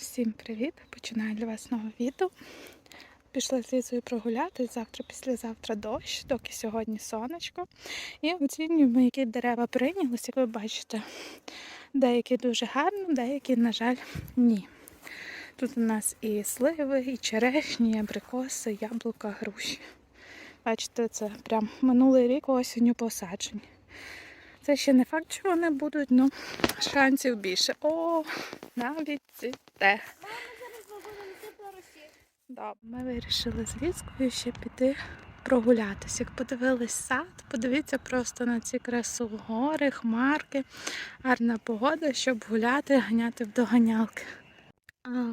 Всім привіт! Починаю для вас нове відео. Пішла з Лізою прогуляти. Завтра, післязавтра дощ, доки сьогодні сонечко. І оцінюємо, які дерева прийнялися, як ви бачите. Деякі дуже гарно, деякі, на жаль, ні. Тут у нас і сливи, і черешні, і абрикоси, яблука, груші. Бачите, це прям минулий рік осінню посаджені. Це ще не факт, що вони будуть, але шансів більше. О, навіть цвіте. Росії. Да, ми вирішили з Лізкою ще піти прогулятися. Як подивились сад, подивіться просто на ці красу гори, хмарки, гарна погода, щоб гуляти, ганяти в доганялки.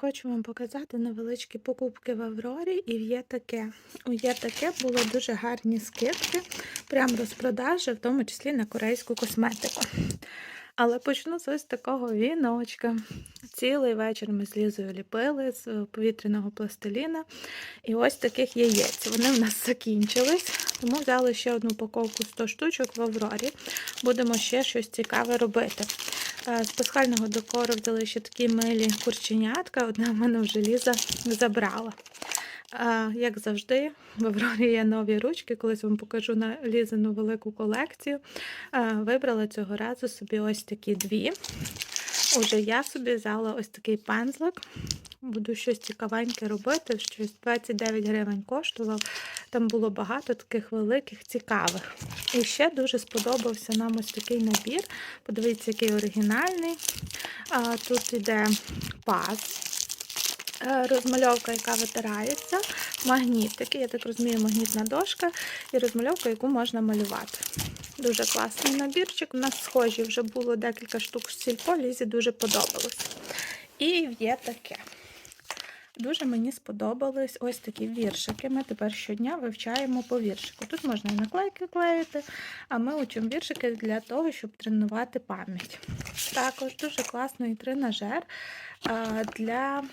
Хочу вам показати невеличкі покупки в Аврорі і в є таке. У є були дуже гарні скидки, прям розпродажі, в тому числі на корейську косметику. Але почну з ось такого віночка. Цілий вечір ми з Лізою ліпили з е, повітряного пластиліна. І ось таких яєць. Вони в нас закінчились, тому взяли ще одну упаковку 100 штучок в Аврорі. Будемо ще щось цікаве робити. Е, З пасхального декору взяли ще такі милі курченятка. Одна в мене вже Ліза забрала. А, Як завжди, в Аврорі є нові ручки. Колись вам покажу на Лізину велику колекцію. А, Вибрала цього разу собі ось такі дві. Уже я собі взяла ось такий пензлик. Буду щось цікавеньке робити. Щось 29 гривень коштував. Там було багато таких великих, цікавих. І ще дуже сподобався нам ось такий набір. Подивіться, який оригінальний. А, Тут іде паз. Е, Розмальовка, яка витирається, магнітики, я так розумію, магнітна дошка і розмальовка, яку можна малювати. Дуже класний набірчик. У нас схожі вже було декілька штук з сільпо, дуже подобалось. І є таке. Дуже мені сподобались ось такі віршики. Ми тепер щодня вивчаємо по віршику. Тут можна і наклейки клеїти, а ми учимо віршики для того, щоб тренувати пам'ять. Також дуже класний тренажер для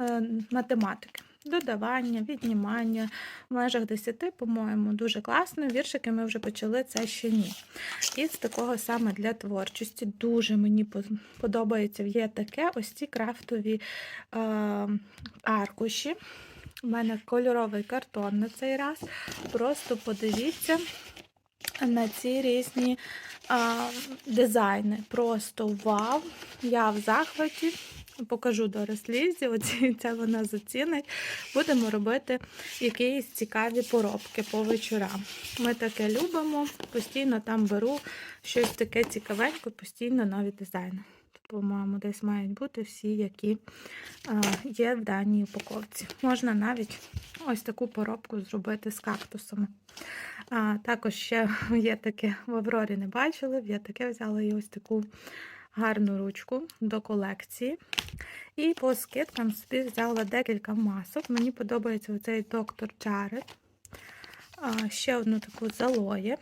е, математики. Додавання, віднімання в межах 10, по-моєму, дуже класно. Віршики ми вже почали це ще ні. І з такого саме для творчості дуже мені подобається є таке ось ці крафтові е, аркуші. У мене кольоровий картон на цей раз. Просто подивіться на ці різні а, дизайни. Просто вау! Я в захваті. Покажу Дорис Лізі, оці це вона зацінить. Будемо робити якісь цікаві поробки по вечорам. Ми таке любимо, постійно там беру щось таке цікавеньке, постійно нові дизайни. По-моєму, десь мають бути всі, які є в даній упаковці. Можна навіть ось таку поробку зробити з кактусами. А, також ще є таке в Аврорі не бачили, я таке взяла і ось таку гарну ручку до колекції. І по скидкам собі взяла декілька масок. Мені подобається оцей доктор Джаред. Ще одну таку залоє.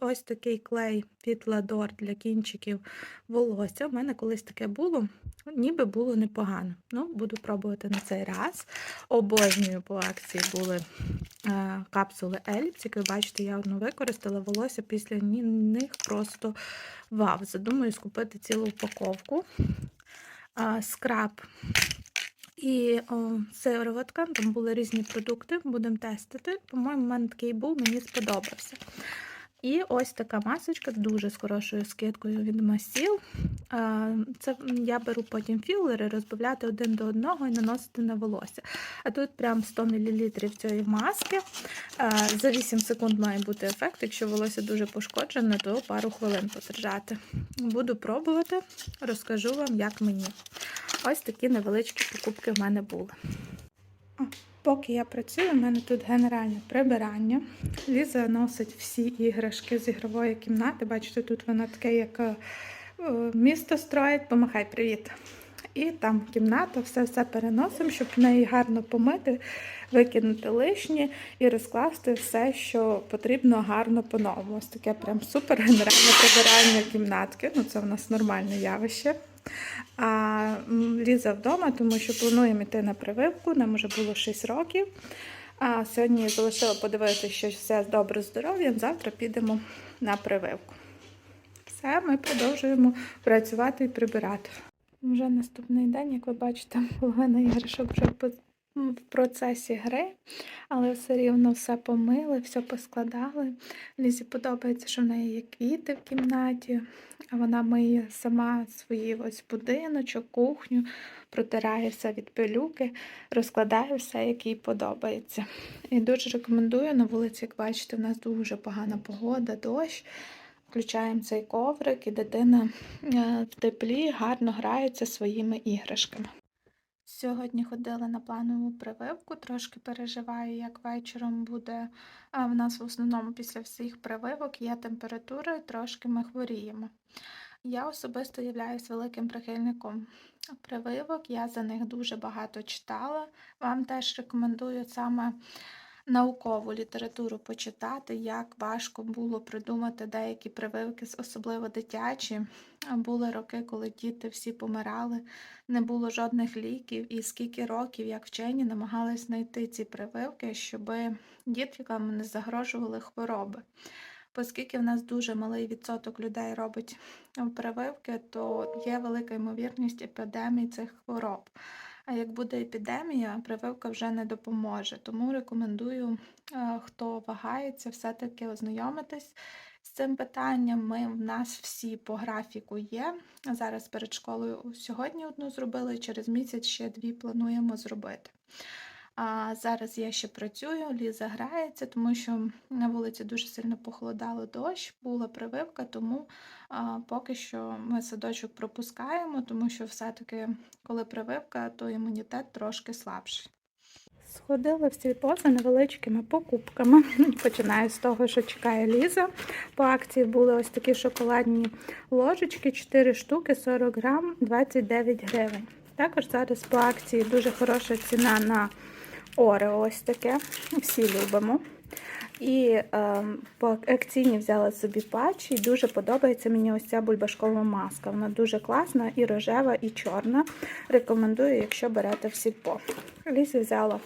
Ось такий клей від Ладор для кінчиків волосся. У мене колись таке було, ніби було непогано. Ну, буду пробувати на цей раз. Обожнюю по акції були е, капсули Еліпс. Як ви бачите, я одну використала волосся після них просто вау. Задумаю скупити цілу упаковку. А, Скраб і о, сироватка, там були різні продукти, будемо тестити. По-моєму, в мене такий був, мені сподобався. І ось така масочка дуже з хорошою скидкою від масіл. Це я беру потім філери, розбавляти один до одного і наносити на волосся. А тут прям 100 мл цієї маски. За 8 секунд має бути ефект. Якщо волосся дуже пошкоджене, то пару хвилин подержати. Буду пробувати, розкажу вам, як мені. Ось такі невеличкі покупки в мене були. Поки я працюю, у мене тут генеральне прибирання. Ліза носить всі іграшки з ігрової кімнати. Бачите, тут воно таке, як е, місто строїть. Помахай, привіт. І там кімната, все-все переносимо, щоб в неї гарно помити, викинути лишнє і розкласти все, що потрібно гарно по-новому. Ось таке прям супер генеральне прибирання кімнатки. Ну, це в нас нормальне явище. А Ліза вдома, тому що плануємо йти на прививку. Нам вже було 6 років. А сьогодні залишила подивитися, що все добре з здоров'ям. Завтра підемо на прививку. Все, ми продовжуємо працювати і прибирати. Вже наступний день, як ви бачите, половина іграшок вже в процесі гри, але все рівно все помили, все поскладали. Лізі подобається, що в неї є квіти в кімнаті, а вона миє сама свої ось будиночок, кухню, протирає все від пилюки, розкладає все, як їй подобається. І дуже рекомендую на вулиці, як бачите, в нас дуже погана погода, дощ. Включаємо цей коврик, і дитина е, в теплі гарно грається своїми іграшками. Сьогодні ходила на планову прививку, трошки переживаю, як вечором буде. В нас в основному після всіх прививок є температура, трошки ми хворіємо. Я особисто являюсь великим прихильником прививок, я за них дуже багато читала. Вам теж рекомендую саме наукову літературу почитати, як важко було придумати деякі прививки, особливо дитячі. Були роки, коли діти всі помирали, не було жодних ліків, і скільки років, як вчені, намагались знайти ці прививки, щоб діткам не загрожували хвороби. Оскільки в нас дуже малий відсоток людей робить прививки, то є велика ймовірність епідемії цих хвороб. А як буде епідемія, прививка вже не допоможе. Тому рекомендую, е, хто вагається, все-таки ознайомитись з цим питанням. Ми в нас всі по графіку є. Зараз перед школою сьогодні одну зробили, через місяць ще дві плануємо зробити. А зараз я ще працюю, Ліза грається, тому що на вулиці дуже сильно похолодало дощ, була прививка, тому а, поки що ми садочок пропускаємо, тому що все-таки, коли прививка, то імунітет трошки слабший. Сходила в сільпо за невеличкими покупками. Починаю з того, що чекає Ліза. По акції були ось такі шоколадні ложечки, 4 штуки, 40 грам, 29 гривень. Також зараз по акції дуже хороша ціна на Орео ось таке. Всі любимо. І е, по акційні взяла собі патч, і дуже подобається мені ось ця бульбашкова маска. Вона дуже класна, і рожева, і чорна. Рекомендую, якщо берете в сільпо. Лізі взяла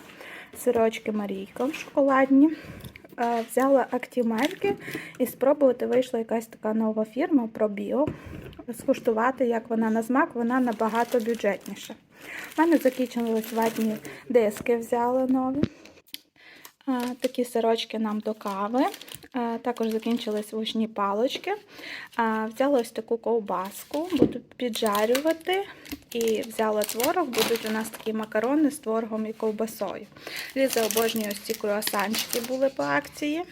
сирочки Марійка шоколадні. Е, Взяла актімельки і спробувати вийшла якась така нова фірма ProBio. Скуштувати, як вона на смак, вона набагато бюджетніша. У мене закінчились ватні диски, взяла нові. Такі сирочки нам до кави. Також закінчились вушні палочки. Взяла ось таку ковбаску, буду піджарювати. І взяла творог, будуть у нас такі макарони з творогом і ковбасою. Ліза обожнює ось ці круасанчики були по акції.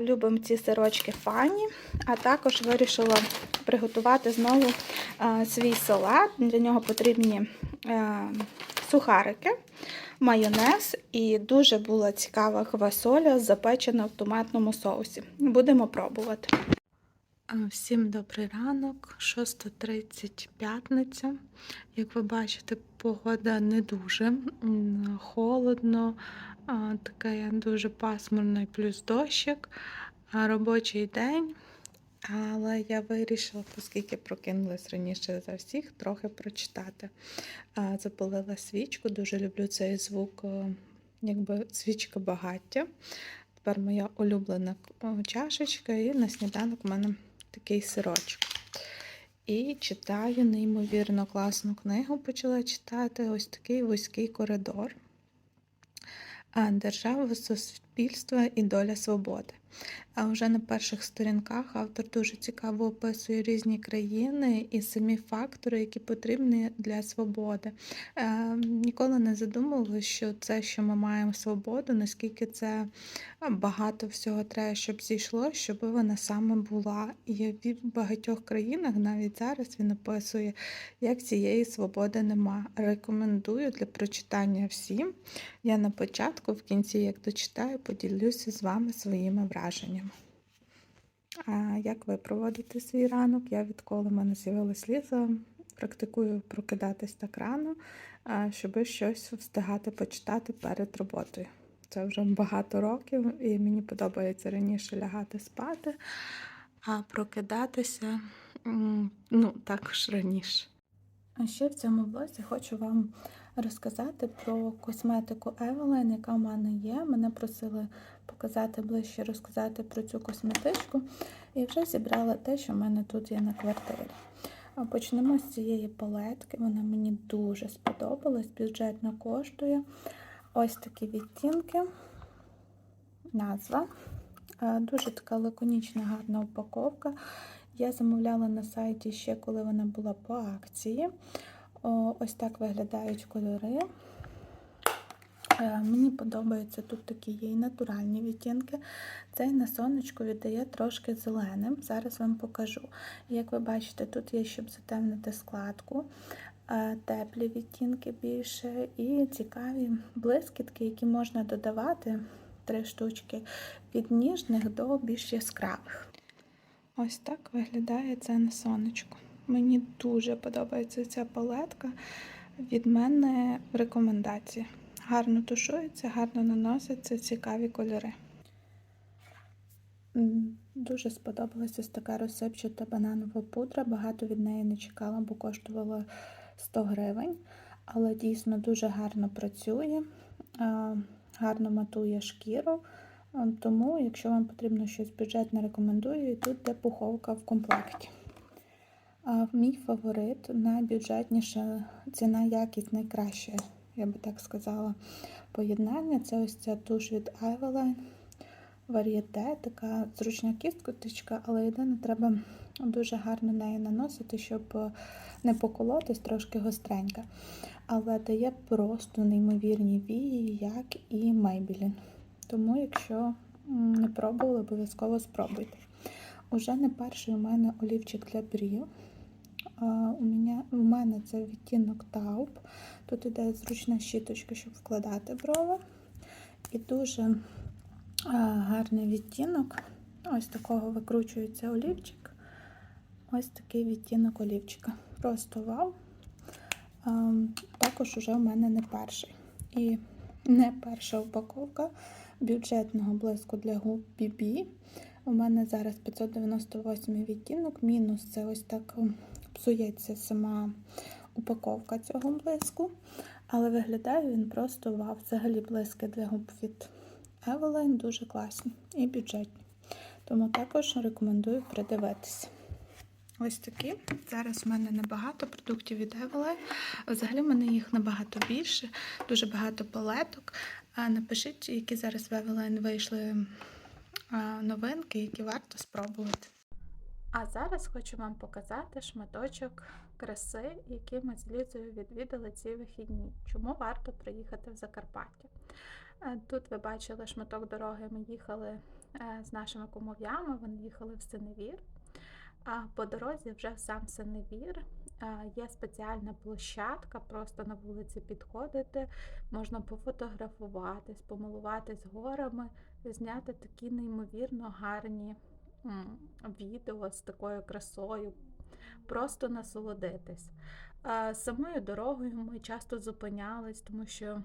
Любимо ці сирочки фані, а також вирішила приготувати знову свій салат. Для нього потрібні е, сухарики, майонез і дуже була цікава квасоля запечена в томатному соусі. Будемо пробувати. Всім добрий ранок, 6.30 п'ятниця. Як ви бачите, погода не дуже холодно, таке дуже пасмурно і плюс дощик, робочий день. Але я вирішила, оскільки прокинулась раніше за всіх, трохи прочитати. Запалила свічку, дуже люблю цей звук, е, якби свічка багаття. Тепер моя улюблена чашечка, і на сніданок у мене такий сирочок. І читаю неймовірно класну книгу. Почала читати ось такий вузький коридор. Держава, суспільство і доля свободи. А вже на перших сторінках автор дуже цікаво описує різні країни і самі фактори, які потрібні для свободи. Е, ніколи не задумувалася, що це, що ми маємо свободу, наскільки це багато всього треба, щоб зійшло, щоб вона саме була. І в багатьох країнах навіть зараз він описує, як цієї свободи нема. Рекомендую для прочитання всім. Я на початку, в кінці, як дочитаю, поділюся з вами своїми враженнями. А як ви проводите свій ранок? Я відколи в мене з'явилась ліза, практикую прокидатись так рано, щоб щось встигати почитати перед роботою. Це вже багато років, і мені подобається раніше лягати спати, а прокидатися ну, також раніше. А ще в цьому блозі хочу вам розказати про косметику Evelyn, яка в мене є. Мене просили показати ближче, розказати про цю косметичку. І вже зібрала те, що в мене тут є на квартирі. Почнемо з цієї палетки. Вона мені дуже сподобалась, бюджетно коштує. Ось такі відтінки. Назва. Е, Дуже така лаконічна, гарна упаковка. Я замовляла на сайті ще, коли вона була по акції. Ось так виглядають кольори. Е, Мені подобаються тут такі є і натуральні відтінки. Цей на сонечку віддає трошки зеленим. Зараз вам покажу. Як ви бачите, тут є, щоб затемнити складку, е, теплі відтінки більше і цікаві блискітки, які можна додавати три штучки від ніжних до більш яскравих. Ось так виглядає це на сонечку. Мені дуже подобається ця палетка. Від мене рекомендації. Гарно тушується, гарно наноситься, цікаві кольори. Дуже сподобалася така розсипчата бананова пудра. Багато від неї не чекала, бо коштувала 100 гривень. Але дійсно дуже гарно працює, гарно матує шкіру. А, Тому, якщо вам потрібно щось бюджетне, рекомендую. І тут де пуховка в комплекті. А мій фаворит найбюджетніша ціна якість найкраще, я би так сказала, поєднання. Це ось ця туш від Eveline. Вар'єте, така зручна кісточка, але єдине, треба дуже гарно неї наносити, щоб е, не поколотись, трошки гостренька. Але дає просто неймовірні вії, як і Maybelline. Тому, якщо не пробували, обов'язково спробуйте. Уже не перший у мене олівчик для брів. У мене, у мене це відтінок Taupe. Тут іде зручна щіточка, щоб вкладати брови. І дуже гарний відтінок. Ось такого викручується олівчик. Ось такий відтінок олівчика. Просто вау. Також уже у мене не перший. І не перша упаковка бюджетного блиску для губ BB. У мене зараз 598 відтінок, мінус це ось так псується сама упаковка цього блиску. Але виглядає він просто вау. Взагалі блиски для губ від Eveline дуже класні і бюджетні. Тому також рекомендую придивитися. Ось такі. Зараз в мене небагато продуктів від Eveline. Взагалі в мене їх набагато більше, дуже багато палеток. Напишіть, які зараз в Eveline вийшли новинки, які варто спробувати. А зараз хочу вам показати шматочок краси, який ми з Лізою відвідали ці вихідні. Чому варто приїхати в Закарпаття? Е, Тут ви бачили шматок дороги. Ми їхали е, з нашими кумов'ями, вони їхали в Синевір. А по дорозі вже в сам Синевір е, є спеціальна площадка, просто на вулиці підходити, можна пофотографуватись, помилуватись горами, зняти такі неймовірно гарні відео з такою красою, просто насолодитись. Самою дорогою ми часто зупинялись, тому що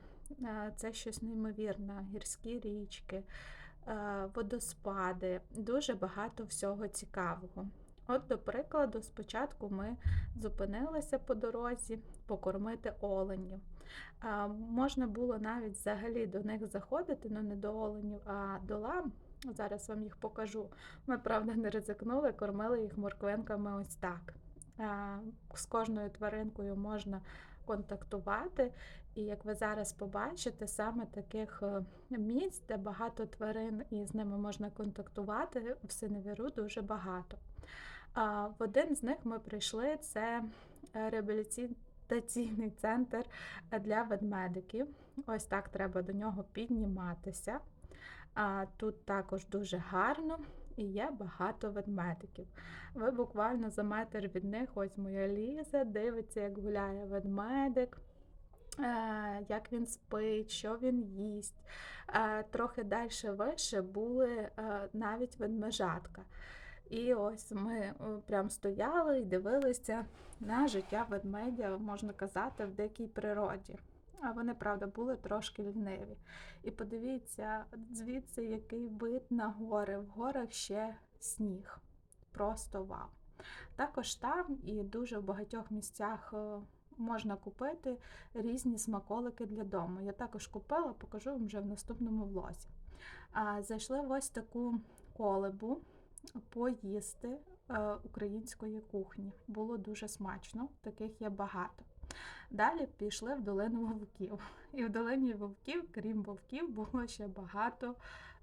це щось неймовірне, гірські річки, водоспади, дуже багато всього цікавого. От, до прикладу, спочатку ми зупинилися по дорозі покормити оленів. А, можна було навіть взагалі до них заходити, ну не до оленів, а до лам. Зараз вам їх покажу. Ми, правда, не ризикнули, кормили їх морквинками ось так. А, з кожною тваринкою можна контактувати. І як ви зараз побачите, саме таких е, місць, де багато тварин і з ними можна контактувати, в Синевіру дуже багато. В один з них ми прийшли це е, реабілітаційний центр для ведмедиків. Ось так треба до нього підніматися. Тут також дуже гарно і є багато ведмедиків. Ви буквально за метр від них, ось моя Ліза, дивиться, як гуляє ведмедик. е, Як він спить, що він їсть. Е, Трохи далі вище були навіть ведмежатка. І ось ми е, прям стояли і дивилися на життя ведмедя, можна казати, в дикій природі. А вони, правда, були трошки ліниві. І подивіться, звідси який вид на гори. В горах ще сніг. Просто вау. Також там і дуже в багатьох місцях е, можна купити різні смаколики для дому. Я також купила, покажу вам вже в наступному влозі. Зайшли в ось таку колебу поїсти. е, української кухні. Було дуже смачно, таких є багато. Далі пішли в долину вовків. І в долині вовків, крім вовків, було ще багато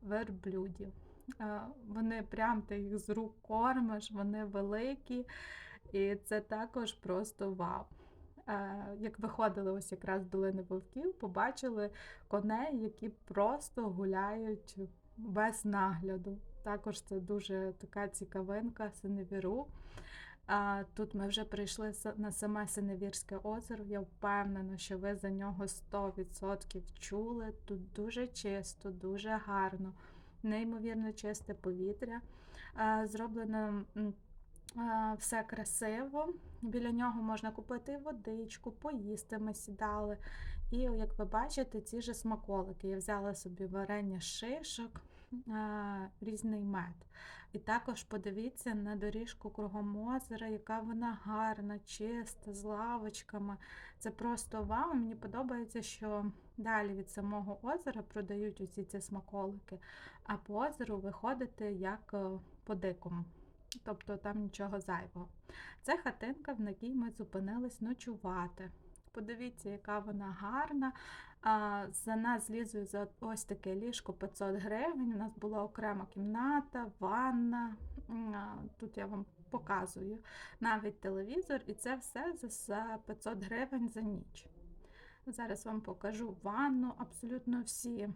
верблюдів. Е, Вони прям ти їх з рук кормиш, вони великі, і це також просто вау. Е, Як виходили ось якраз з долини вовків, побачили коней, які просто гуляють без нагляду. Також це дуже така цікавинка Синевіру. Тут ми вже прийшли на саме Синевірське озеро. Я впевнена, що ви за нього 100% чули. Тут дуже чисто, дуже гарно, неймовірно чисте повітря. Зроблено все красиво. Біля нього можна купити водичку, поїсти. Ми сідали. І як ви бачите, ці ж смаколики. Я взяла собі варення шишок, різний мед. І також подивіться на доріжку кругом озера, яка вона гарна, чиста, з лавочками. Це просто вау. Мені подобається, що далі від самого озера продають усі ці смаколики, а по озеру виходити як е, по дикому. Тобто там нічого зайвого. Це хатинка, в якій ми зупинились ночувати. Подивіться, яка вона гарна. За нас злізою за ось таке ліжко 500 гривень. У нас була окрема кімната, ванна. Тут я вам показую навіть телевізор, і це все за- за 500 гривень за ніч. Зараз вам покажу ванну, абсолютно всі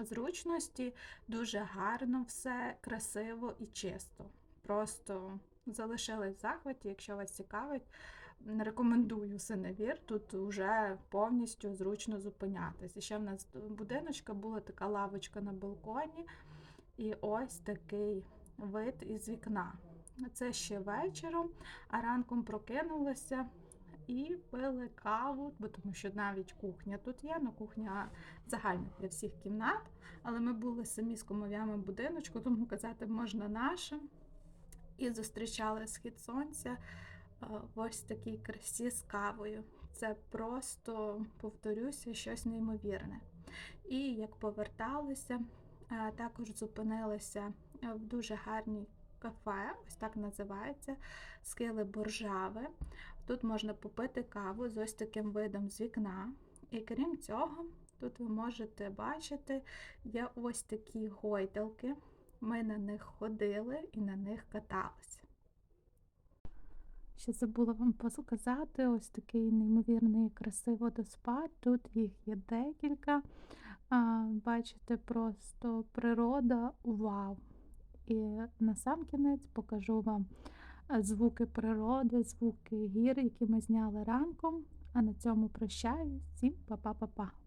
зручності, дуже гарно все, красиво і чисто. Просто залишились в захваті, якщо вас цікавить, м, рекомендую Синевір. Тут вже повністю зручно зупинятися. Ще в нас будиночка була така лавочка на балконі, і ось такий вид із вікна. Це ще вечором, а ранком прокинулася і пили каву, бо тому що навіть кухня тут є, ну кухня загальна для всіх кімнат. Але ми були самі з комов'ями будиночку, тому казати можна нашим. І зустрічали схід сонця в ось такій красі з кавою. Це просто, повторюся, щось неймовірне. І як поверталися, е, також зупинилися е, в дуже гарній кафе, ось так називається, скили боржави. Тут можна попити каву з ось таким видом з вікна. І крім цього, тут ви можете бачити, є ось такі гойдалки. Ми на них ходили і на них каталися. Ще забула вам показати ось такий неймовірний красивий водоспад. Тут їх є декілька. А, бачите, просто природа вау. І на сам кінець покажу вам звуки природи, звуки гір, які ми зняли ранком. А на цьому прощаюсь. Всім па-па-па-па.